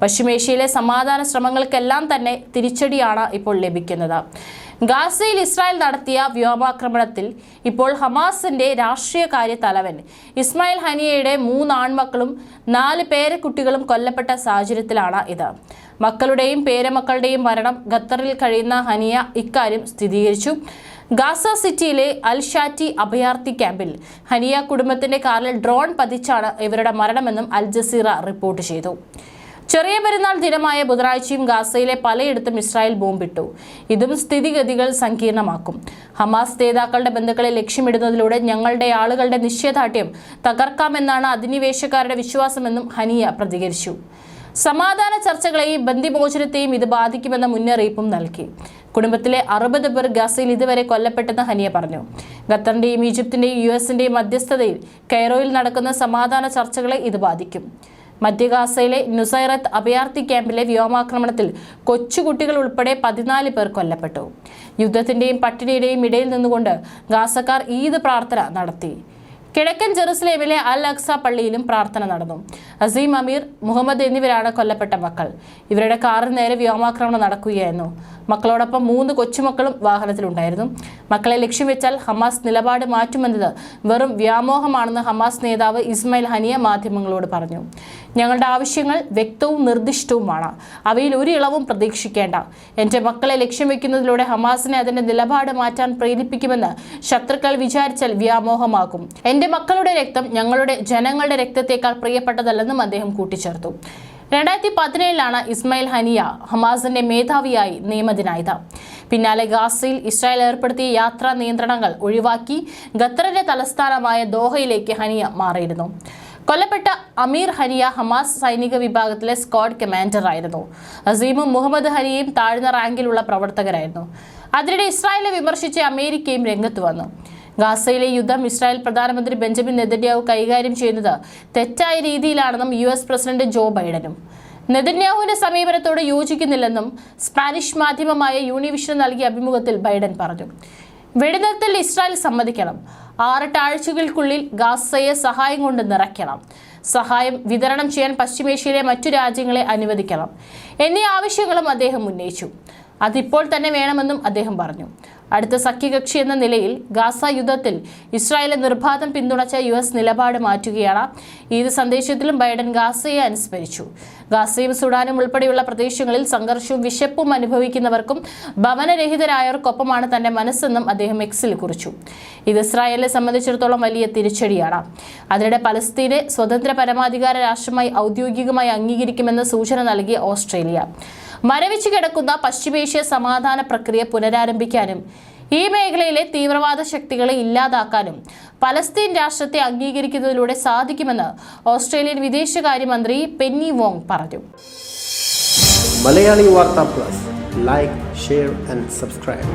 പശ്ചിമേഷ്യയിലെ സമാധാന ശ്രമങ്ങൾക്കെല്ലാം തന്നെ തിരിച്ചടിയാണ് ഇപ്പോൾ ലഭിക്കുന്നത്. ഗാസയിൽ ഇസ്രായേൽ നടത്തിയ വ്യോമാക്രമണത്തിൽ ഇപ്പോൾ ഹമാസിന്റെ രാഷ്ട്രീയ കാര്യ തലവൻ ഇസ്മായിൽ ഹനിയയുടെ മൂന്ന് ആൺമക്കളും നാല് പേരക്കുട്ടികളും കൊല്ലപ്പെട്ട സാഹചര്യത്തിലാണ് ഇത്. മക്കളുടെയും പേരമക്കളുടെയും മരണം ഖത്തറിൽ കഴിയുന്ന ഹനിയ ഇക്കാര്യം സ്ഥിരീകരിച്ചു. ഗാസ സിറ്റിയിലെ അൽ ഷാറ്റി അഭയാർത്ഥി ക്യാമ്പിൽ ഹനിയ കുടുംബത്തിന്റെ കാറിൽ ഡ്രോൺ പതിച്ചാണ് ഇവരുടെ മരണമെന്നും അൽ ജസീറ റിപ്പോർട്ട് ചെയ്തു. ചെറിയ പെരുന്നാൾ ദിനമായ ബുധനാഴ്ചയും ഗാസയിലെ പലയിടത്തും ഇസ്രായേൽ ബോംബിട്ടു. ഇതും സ്ഥിതിഗതികൾ സങ്കീർണമാക്കും. ഹമാസ് നേതാക്കളുടെ ബന്ധുക്കളെ ലക്ഷ്യമിടുന്നതിലൂടെ ഞങ്ങളുടെ ആളുകളുടെ നിശ്ചയദാർഢ്യം തകർക്കാമെന്നാണ് അധിനിവേശക്കാരുടെ വിശ്വാസമെന്നും ഹനിയ പ്രതികരിച്ചു. സമാധാന ചർച്ചകളെയും ബന്ദിമോചനത്തെയും ഇത് ബാധിക്കുമെന്ന മുന്നറിയിപ്പും നൽകി. കുടുംബത്തിലെ അറുപത് പേർ ഗസയിൽ ഇതുവരെ കൊല്ലപ്പെട്ടെന്ന് ഹനിയ പറഞ്ഞു. ഖത്തറിന്റെയും ഈജിപ്തിന്റെയും യു എസിന്റെയും മധ്യസ്ഥതയിൽ കൈറോയിൽ നടക്കുന്ന സമാധാന ചർച്ചകളെ ഇത് ബാധിക്കും. മധ്യ ഗാസയിലെ നുസൈറത്ത് അഭയാർത്ഥി ക്യാമ്പിലെ വ്യോമാക്രമണത്തിൽ കൊച്ചുകുട്ടികൾ ഉൾപ്പെടെ പതിനാല് പേർ കൊല്ലപ്പെട്ടു. യുദ്ധത്തിന്റെയും പട്ടിണിയുടെയും ഇടയിൽ നിന്നുകൊണ്ട് ഗാസക്കാർ ഈദ് പ്രാർത്ഥന നടത്തി. കിഴക്കൻ ജെറുസലേമിലെ അൽ അക്സ പള്ളിയിലും പ്രാർത്ഥന നടന്നു. അസീം അമീർ മുഹമ്മദ് എന്നിവരാണ് കൊല്ലപ്പെട്ട മക്കൾ. ഇവരുടെ കാറിന് നേരെ വ്യോമാക്രമണം നടക്കുകയായിരുന്നു. മക്കളോടൊപ്പം മൂന്ന് കൊച്ചുമക്കളും വാഹനത്തിലുണ്ടായിരുന്നു. മക്കളെ ലക്ഷ്യം വെച്ചാൽ ഹമാസ് നിലപാട് മാറ്റുമെന്നത് വെറും വ്യാമോഹമാണെന്ന് ഹമാസ് നേതാവ് ഇസ്മയിൽ ഹനിയ മാധ്യമങ്ങളോട് പറഞ്ഞു. ഞങ്ങളുടെ ആവശ്യങ്ങൾ വ്യക്തവും നിർദ്ദിഷ്ടവുമാണ്. അവയിൽ ഒരു ഇളവും പ്രതീക്ഷിക്കേണ്ട. എന്റെ മക്കളെ ലക്ഷ്യം വെക്കുന്നതിലൂടെ ഹമാസിനെ അതിന്റെ നിലപാട് മാറ്റാൻ പ്രേരിപ്പിക്കുമെന്ന് ശത്രുക്കൾ വിചാരിച്ചാൽ വ്യാമോഹമാകും. എന്റെ മക്കളുടെ രക്തം ഞങ്ങളുടെ ജനങ്ങളുടെ രക്തത്തേക്കാൾ പ്രിയപ്പെട്ടതല്ലെന്നും അദ്ദേഹം കൂട്ടിച്ചേർത്തു. രണ്ടായിരത്തി പതിനേഴിലാണ് ഇസ്മായിൽ ഹനിയ ഹമാസിന്റെ മേധാവിയായി നിയമിതനായത്. പിന്നാലെ ഗാസയിൽ ഇസ്രായേൽ ഏർപ്പെടുത്തിയ യാത്രാ നിയന്ത്രണങ്ങൾ ഒഴിവാക്കി ഖത്തറിന്റെ തലസ്ഥാനമായ ദോഹയിലേക്ക് ഹനിയ മാറിയിരുന്നു. കൊല്ലപ്പെട്ട അമീർ ഹനിയ ഹമാസ് സൈനിക വിഭാഗത്തിലെ സ്ക്വാഡ് കമാൻഡറായിരുന്നു അസീമും മുഹമ്മദ് ഹനിയയും താഴ്ന്ന റാങ്കിലുള്ള പ്രവർത്തകരായിരുന്നു. അതിനിടെ ഇസ്രായേലിനെ വിമർശിച്ച് അമേരിക്കയും രംഗത്ത് വന്നു. ഗാസയിലെ യുദ്ധം ഇസ്രായേൽ പ്രധാനമന്ത്രി ബെഞ്ചമിൻ നെതന്യാഹു കൈകാര്യം ചെയ്യുന്നത് തെറ്റായ രീതിയിലാണെന്നും യു എസ് പ്രസിഡന്റ് ജോ ബൈഡനും. നെതന്യാഹുവിന്റെ സമീപനത്തോട് യോജിക്കുന്നില്ലെന്നും സ്പാനിഷ് മാധ്യമമായ യൂണിവിഷൻ നൽകിയ അഭിമുഖത്തിൽ ബൈഡൻ പറഞ്ഞു. വെടിനിർത്തൽ ഇസ്രായേൽ സമ്മതിക്കണം. ആറെട്ട് ആഴ്ചകൾക്കുള്ളിൽ ഗാസയെ സഹായം കൊണ്ട് നിറയ്ക്കണം. സഹായം വിതരണം ചെയ്യാൻ പശ്ചിമേഷ്യയിലെ മറ്റു രാജ്യങ്ങളെ അനുവദിക്കണം എന്നീ ആവശ്യങ്ങളും അദ്ദേഹം ഉന്നയിച്ചു. അതിപ്പോൾ തന്നെ വേണമെന്നും അദ്ദേഹം പറഞ്ഞു. അടുത്ത സഖ്യകക്ഷി എന്ന നിലയിൽ ഗാസ യുദ്ധത്തിൽ ഇസ്രായേലെ നിർബാധം പിന്തുണച്ച യു എസ് നിലപാട് മാറ്റുകയാണ്. ഏത് സന്ദേശത്തിലും ബൈഡൻ ഗാസയെ അനുസ്മരിച്ചു. ഗാസയും സുഡാനും ഉൾപ്പെടെയുള്ള പ്രദേശങ്ങളിൽ സംഘർഷവും വിശപ്പും അനുഭവിക്കുന്നവർക്കും ഭവനരഹിതരായവർക്കൊപ്പമാണ് തന്റെ മനസ്സെന്നും അദ്ദേഹം എക്സിൽ കുറിച്ചു. ഇത് ഇസ്രായേലിനെ സംബന്ധിച്ചിടത്തോളം വലിയ തിരിച്ചടിയാണ്. അതിനിടെ പലസ്തീനെ സ്വതന്ത്ര പരമാധികാര രാഷ്ട്രമായി ഔദ്യോഗികമായി അംഗീകരിക്കുമെന്ന് സൂചന നൽകി ഓസ്ട്രേലിയ. മരവിച്ചു കിടക്കുന്ന പശ്ചിമേഷ്യ സമാധാന പ്രക്രിയ പുനരാരംഭിക്കാനും ഈ മേഖലയിലെ തീവ്രവാദ ശക്തികളെ ഇല്ലാതാക്കാനും പലസ്തീൻ രാഷ്ട്രത്തെ അംഗീകരിക്കുന്നതിലൂടെ സാധിക്കുമെന്ന് ഓസ്ട്രേലിയൻ വിദേശകാര്യമന്ത്രി പെന്നി വോങ് പറഞ്ഞു. മലയാളി വാർത്താ plus. Like share and subscribe.